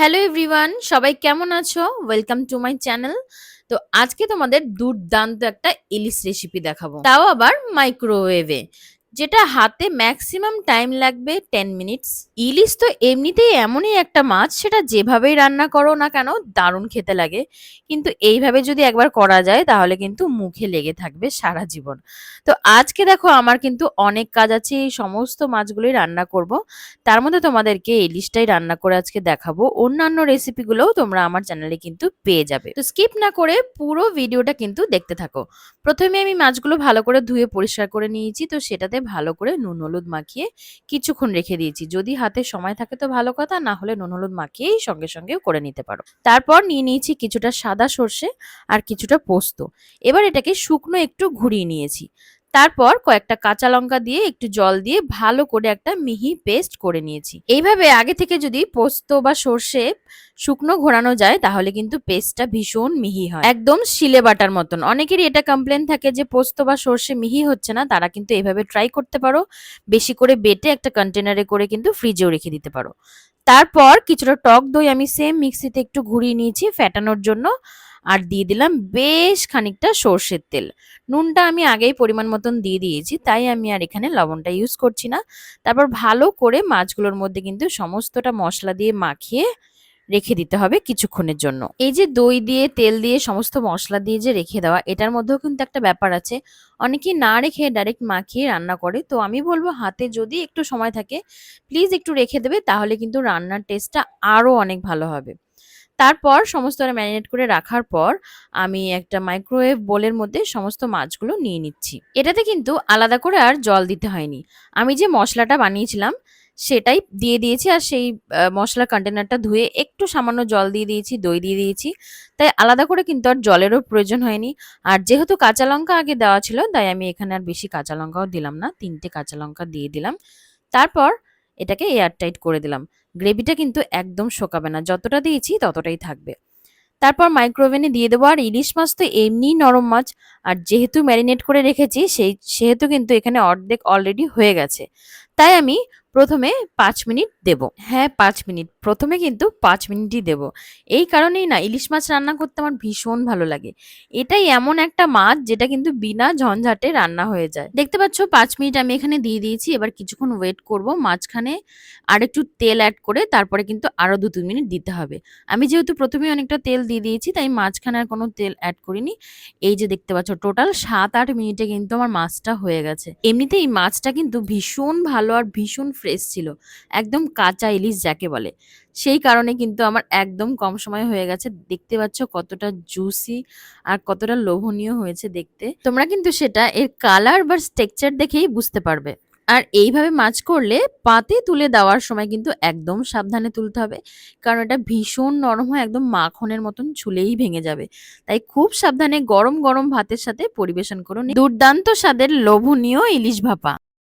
Hello everyone, সবাই কেমন আছো? ওয়েলকাম টু মাই চ্যানেল তো আজকে তোমাদের দুর্দান্ত একটা ইলিশ রেসিপি দেখাবো। তাও আবার মাইক্রোওয়েভে যেটা হাতে ম্যাক্সিমাম টাইম লাগবে টেন মিনিটস ইলিশ তো এমনিতেই এমনই একটা মাছ, সেটা যেভাবেই রান্না করো না কেন, দারুণ খেতে লাগে। কিন্তু এইভাবে যদি একবার করা যায়, তাহলে কিন্তু মুখে লেগে থাকবে সারা জীবন। তো আজকে দেখো আমার কিন্তু অনেক কাজ আছে, এই সমস্ত মাছগুলোই রান্না করব। তার মধ্যে তোমাদেরকে ইলিশটাই রান্না করে আজকে দেখাবো। অন্যান্য রেসিপিগুলোও তোমরা আমার চ্যানেলে কিন্তু পেয়ে যাবে। তো স্কিপ না করে পুরো ভিডিওটা কিন্তু দেখতে থাকো। প্রথমে আমি মাছগুলো ভালো করে ধুয়ে পরিষ্কার করে নিয়েছি, তো সেটাতে ভালো করে নুন হলুদ মাখিয়ে কিছুক্ষণ রেখে দিয়েছি। যদি হাতে সময় থাকে তো ভালো কথা, না হলে নুন হলুদ মাখিয়েই সঙ্গে সঙ্গে করে নিতে পারো। তারপর নিয়ে নিয়েছি কিছুটা সাদা সর্ষে আর কিছুটা পোস্ত। এবার এটাকে শুকনো একটু ঘুরিয়ে নিয়েছি। তারপর কয়েকটা কাঁচা লঙ্কা দিয়ে একটু জল দিয়ে ভালো করে একটা মিহি পেস্ট করে নিয়েছি। এইভাবে আগে থেকে যদি পোস্ত বা সর্ষে শুকনো ঘোরানো যায়, তাহলে কিন্তু পেস্টটা ভীষণ মিহি হয়। একদম শিলে বাটার মতন। অনেকেরই এটা কমপ্লেন থাকে যে পোস্ত বা সর্ষে মিহি হচ্ছে না, তারা কিন্তু এভাবে ট্রাই করতে পারো। বেশি করে বেটে একটা কন্টেনারে করে কিন্তু ফ্রিজেও রেখে দিতে পারো। তারপর কিছুটা টক দই আমি সেম মিক্সিতে একটু ঘুরিয়ে নিয়েছি ফ্যাটানোর জন্য। আর দিয়ে দিলাম বেশ খানিকটা সর্ষের তেল। নুনটা আমি আগেই পরিমাণ মতন দিয়ে দিয়েছি, তাই আমি আর এখানে লবণটা ইউজ করছি না। তারপর ভালো করে মাছগুলোর মধ্যে কিন্তু সমস্তটা মশলা দিয়ে মাখিয়ে রেখে দিতে হবে কিছুক্ষণের জন্য। এই যে দই দিয়ে, তেল দিয়ে, সমস্ত মশলা দিয়ে যে রেখে দেওয়া, এটার মধ্যেও কিন্তু একটা ব্যাপার আছে। অনেকেই না রেখে ডাইরেক্ট মাখিয়ে রান্না করে। তো আমি বলব, হাতে যদি একটু সময় থাকে প্লিজ একটু রেখে দেবে, তাহলে কিন্তু রান্নার টেস্টটা আরও অনেক ভালো হবে। তারপর সমস্তটা ম্যারিনেট করে রাখার পর, আমি একটা মাইক্রোওয়েভ বোলের মধ্যে সমস্ত মাছগুলো নিয়ে নিচ্ছি। এটাতে কিন্তু আলাদা করে আর জল দিতে হয়নি। আমি যে মশলাটা বানিয়েছিলাম সেটাই দিয়ে দিয়েছি আর সেই মশলার কন্টেনারটা ধুয়ে একটু সামান্য জল দিয়ে দিয়েছি, দই দিয়ে দিয়েছি। তাই আলাদা করে কিন্তু আর জলেরও প্রয়োজন হয়নি। আর যেহেতু কাঁচা লঙ্কা আগে দেওয়া ছিল, তাই আমি এখানে আর বেশি কাঁচা লঙ্কাও দিলাম না, তিনটে কাঁচা লঙ্কা দিয়ে দিলাম। তারপর এটাকে এয়ারটাইট করে দিলাম। গ্রেভিটা কিন্তু একদম শোকাবে না, যতটা দিয়েছি ততটাই থাকবে। তারপর মাইক্রোওভেনে দিয়ে দেবো, আর ইলিশ মাছ তো এমনিই নরম মাছ। আর যেহেতু ম্যারিনেট করে রেখেছি, সেই, সেহেতু কিন্তু এখানে অর্ধেক অলরেডি হয়ে গেছে। তাই আমি প্রথমে পাঁচ মিনিট দেব। হ্যাঁ পাঁচ মিনিট। প্রথমে কিন্তু পাঁচ মিনিটই দেব। এই কারণেই না, ইলিশ মাছ রান্না করতে আমার ভীষণ ভালো লাগে। এটাই এমন একটা মাছ যেটা কিন্তু বিনা ঝঞ্ঝাটে রান্না হয়ে যায়। দেখতে পাচ্ছ, পাঁচ মিনিট আমি এখানে দিয়ে দিয়েছি। এবার কিছুক্ষণ ওয়েট করব। মাঝখানে আর একটু তেল অ্যাড করে তারপরে কিন্তু আরও দু, তিন মিনিট দিতে হবে। আমি যেহেতু প্রথমে অনেকটা তেল দিয়ে দিয়েছি, তাই মাঝখানে আর কোনো তেল অ্যাড করিনি। এই যে দেখতে পাচ্ছ টোটাল সাত, আট মিনিটে কিন্তু আমার মাছটা হয়ে গেছে। এমনিতে এই মাছটা কিন্তু ভীষণ ভালো আর ভীষণ ফ্রেশ ছিল, একদম কাঁচা ইলিশ যাকে বলে। সেই কারণে কিন্তু আমার একদম কম সময় হয়ে গেছে। দেখতে পাচ্ছ কতটা জুসি আর কতটা লোভনীয় হয়েছে দেখতে। তোমরা কিন্তু সেটা এর কালার বা স্ট্রাকচার দেখেই বুঝতে পারবে। আর এইভাবে মাছ করলে পাতে তুলে দেওয়ার সময় কিন্তু একদম সাবধানে তুলতে হবে। কারণ এটা ভীষণ নরম হয়, একদম মাখনের মতন ছুলেই ভেঙে যাবে। তাই খুব সাবধানে গরম গরম ভাতের সাথে পরিবেশন করুন দুর্দান্ত স্বাদের লোভনীয় ইলিশ ভাপা।